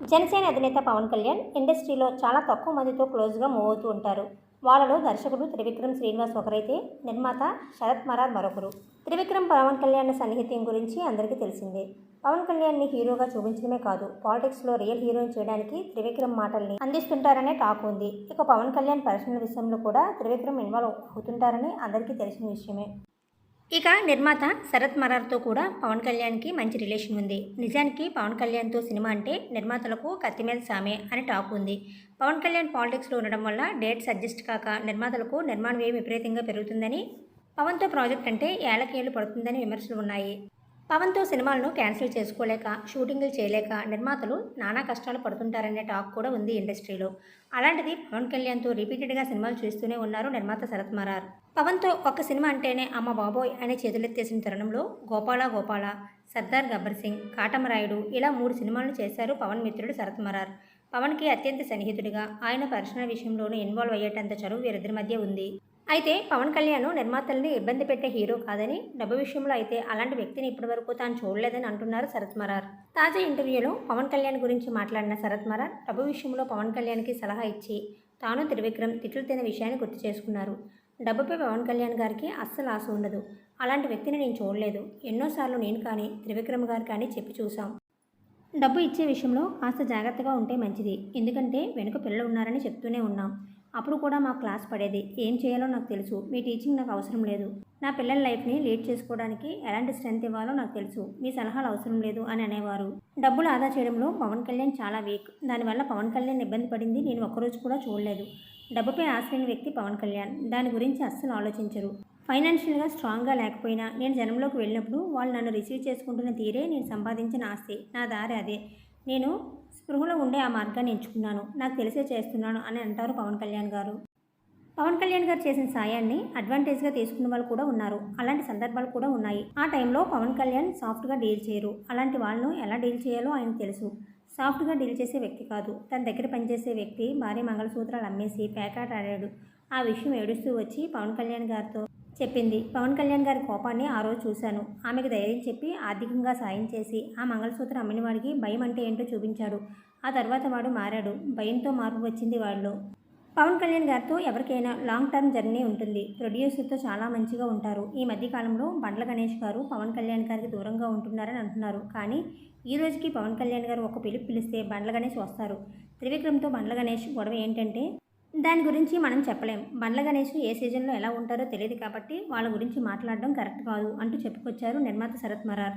జనసేన అధినేత పవన్ కళ్యాణ్ ఇండస్ట్రీలో చాలా తక్కువ మందితో క్లోజ్గా మూవ్ అవుతూ ఉంటారు. వాళ్ళలో దర్శకుడు త్రివిక్రమ్ శ్రీనివాస్ ఒకరైతే నిర్మాత శరత్ మరార్ మరొకరు. త్రివిక్రమ్ పవన్ కళ్యాణ్ సన్నిహితం గురించి అందరికీ తెలిసిందే. పవన్ కళ్యాణ్ని హీరోగా చూపించడమే కాదు పాలిటిక్స్లో రియల్ హీరోయిన్ చేయడానికి త్రివిక్రమ్ మాటల్ని అందిస్తుంటారనే టాక్ ఉంది. ఇక పవన్ కళ్యాణ్ పర్సనల్ విషయంలో కూడా త్రివిక్రమ్ ఇన్వాల్వ్ అవుతుంటారని అందరికీ తెలిసిన విషయమే. ఇక నిర్మాత శరత్ మరార్తో కూడా పవన్ కళ్యాణ్కి మంచి రిలేషన్ ఉంది. నిజానికి పవన్ కళ్యాణ్తో సినిమా అంటే నిర్మాతలకు కత్తి మీద సామే అని టాక్ ఉంది. పవన్ కళ్యాణ్ పాలిటిక్స్లో ఉండడం వల్ల డేట్స్ అడ్జస్ట్ కాక నిర్మాతలకు నిర్మాణ వ్యయం విపరీతంగా పెరుగుతుందని పవన్తో ప్రాజెక్ట్ అంటే ఏళ్ళకేళ్ళు పడుతుందని విమర్శలు ఉన్నాయి. పవన్తో సినిమాలను క్యాన్సిల్ చేసుకోలేక షూటింగ్లు చేయలేక నిర్మాతలు నానా కష్టాలు పడుతుంటారనే టాక్ కూడా ఉంది ఇండస్ట్రీలో. అలాంటిది పవన్ కళ్యాణ్తో రిపీటెడ్గా సినిమాలు చేస్తూనే ఉన్నారు నిర్మాత శరత్ మరార్. పవన్తో ఒక సినిమా అంటేనే అమ్మ బాబోయ్ అనే చేతులెత్తేసిన తరుణంలో గోపాల గోపాల సర్దార్ గబ్బర్ సింగ్ కాటమరాయుడు ఇలా మూడు సినిమాలను చేశారు పవన్ మిత్రుడు శరత్ మరార్. పవన్కి అత్యంత సన్నిహితుడిగా ఆయన పర్సనల్ విషయంలోనూ ఇన్వాల్వ్ అయ్యేటంత చదువు వీరిద్దరి మధ్య ఉంది. అయితే పవన్ కళ్యాణ్ నిర్మాతల్ని ఇబ్బంది పెట్టే హీరో కాదని డబ్బు విషయంలో అయితే అలాంటి వ్యక్తిని ఇప్పటివరకు తాను చూడలేదని అంటున్నారు శరత్ మరార్. తాజా ఇంటర్వ్యూలో పవన్ కళ్యాణ్ గురించి మాట్లాడిన శరత్ మరార్ డబ్బు విషయంలో పవన్ కళ్యాణ్కి సలహా ఇచ్చి తాను త్రివిక్రమ్ తిట్లు తిన విషయాన్ని గుర్తు చేసుకున్నారు. డబ్బుపై పవన్ కళ్యాణ్ గారికి అస్సలు ఆశ ఉండదు. అలాంటి వ్యక్తిని నేను చూడలేదు. ఎన్నోసార్లు నేను కానీ త్రివిక్రమ్ గారు కానీ చెప్పి చూశాం. డబ్బు ఇచ్చే విషయంలో కాస్త జాగ్రత్తగా ఉంటే మంచిది. ఎందుకంటే వెనుక పిల్లలు ఉన్నారని చెప్తూనే ఉన్నాం. అప్పుడు కూడా మా క్లాస్ పడేది. ఏం చేయాలో నాకు తెలుసు. మీ టీచింగ్ నాకు అవసరం లేదు. నా పిల్లల లైఫ్ని లీడ్ చేసుకోవడానికి ఎలాంటి స్ట్రెంత్ ఇవ్వాలో నాకు తెలుసు. మీ సలహాలు అవసరం లేదు అని అనేవారు. డబ్బులు ఆదా చేయడంలో పవన్ కళ్యాణ్ చాలా వీక్. దానివల్ల పవన్ కళ్యాణ్ ఇబ్బంది పడింది. నేను ఒక్కరోజు కూడా చూడలేదు. డబ్బుపై ఆశలేని వ్యక్తి పవన్ కళ్యాణ్. దాని గురించి అస్సలు ఆలోచించరు. ఫైనాన్షియల్గా స్ట్రాంగ్గా లేకపోయినా నేను జనంలోకి వెళ్ళినప్పుడు వాళ్ళు నన్ను రిసీవ్ చేసుకుంటున్న తీరే నేను సంపాదించిన ఆస్తి. నా దారి అదే. నేను స్పృహలో ఉండే ఆ మార్గాన్ని ఎంచుకున్నాను. నాకు తెలిసే చేస్తున్నాను అని అంటారు పవన్ కళ్యాణ్ గారు. పవన్ కళ్యాణ్ గారు చేసిన సాయాన్ని అడ్వాంటేజ్గా తీసుకున్న వాళ్ళు కూడా ఉన్నారు. అలాంటి సందర్భాలు కూడా ఉన్నాయి. ఆ టైంలో పవన్ కళ్యాణ్ సాఫ్ట్గా డీల్ చేయరు. అలాంటి వాళ్ళను ఎలా డీల్ చేయాలో ఆయనకు తెలుసు. సాఫ్ట్గా డీల్ చేసే వ్యక్తి కాదు. తన దగ్గర పనిచేసే వ్యక్తి భారీ మంగళసూత్రాలు అమ్మేసి పేకాట ఆడాడు. ఆ విషయం ఏడుస్తూ వచ్చి పవన్ కళ్యాణ్ గారితో చెప్పింది. పవన్ కళ్యాణ్ గారి కోపాన్ని ఆ రోజు చూశాను. ఆమెకు ధైర్యం చెప్పి ఆర్థికంగా సాయం చేసి ఆ మంగళసూత్రం అమ్మిన వాడికి భయం అంటే ఏంటో చూపించాడు. ఆ తర్వాత వాడు మారాడు. భయంతో మార్పు వచ్చింది వాడిలో. పవన్ కళ్యాణ్ గారితో ఎవరికైనా లాంగ్ టర్మ్ జర్నీ ఉంటుంది. ప్రొడ్యూసర్తో చాలా మంచిగా ఉంటారు. ఈ మధ్యకాలంలో బండ్ల గణేష్ గారు పవన్ కళ్యాణ్ గారికి దూరంగా ఉంటున్నారని అంటున్నారు. కానీ ఈ రోజుకి పవన్ కళ్యాణ్ గారు ఒక పిలుపు పిలిస్తే బండ్ల గణేష్ వస్తారు. త్రివిక్రమ్తో బండ్ల గణేష్ గొడవ ఏంటంటే దాని గురించి మనం చెప్పలేం. బండ్ల గణేష్ ఏ సీజన్లో ఎలా ఉంటారో తెలియదు కాబట్టి వాళ్ళ గురించి మాట్లాడడం కరెక్ట్ కాదు అంటూ చెప్పుకొచ్చారు నిర్మాత శరత్ మరార్.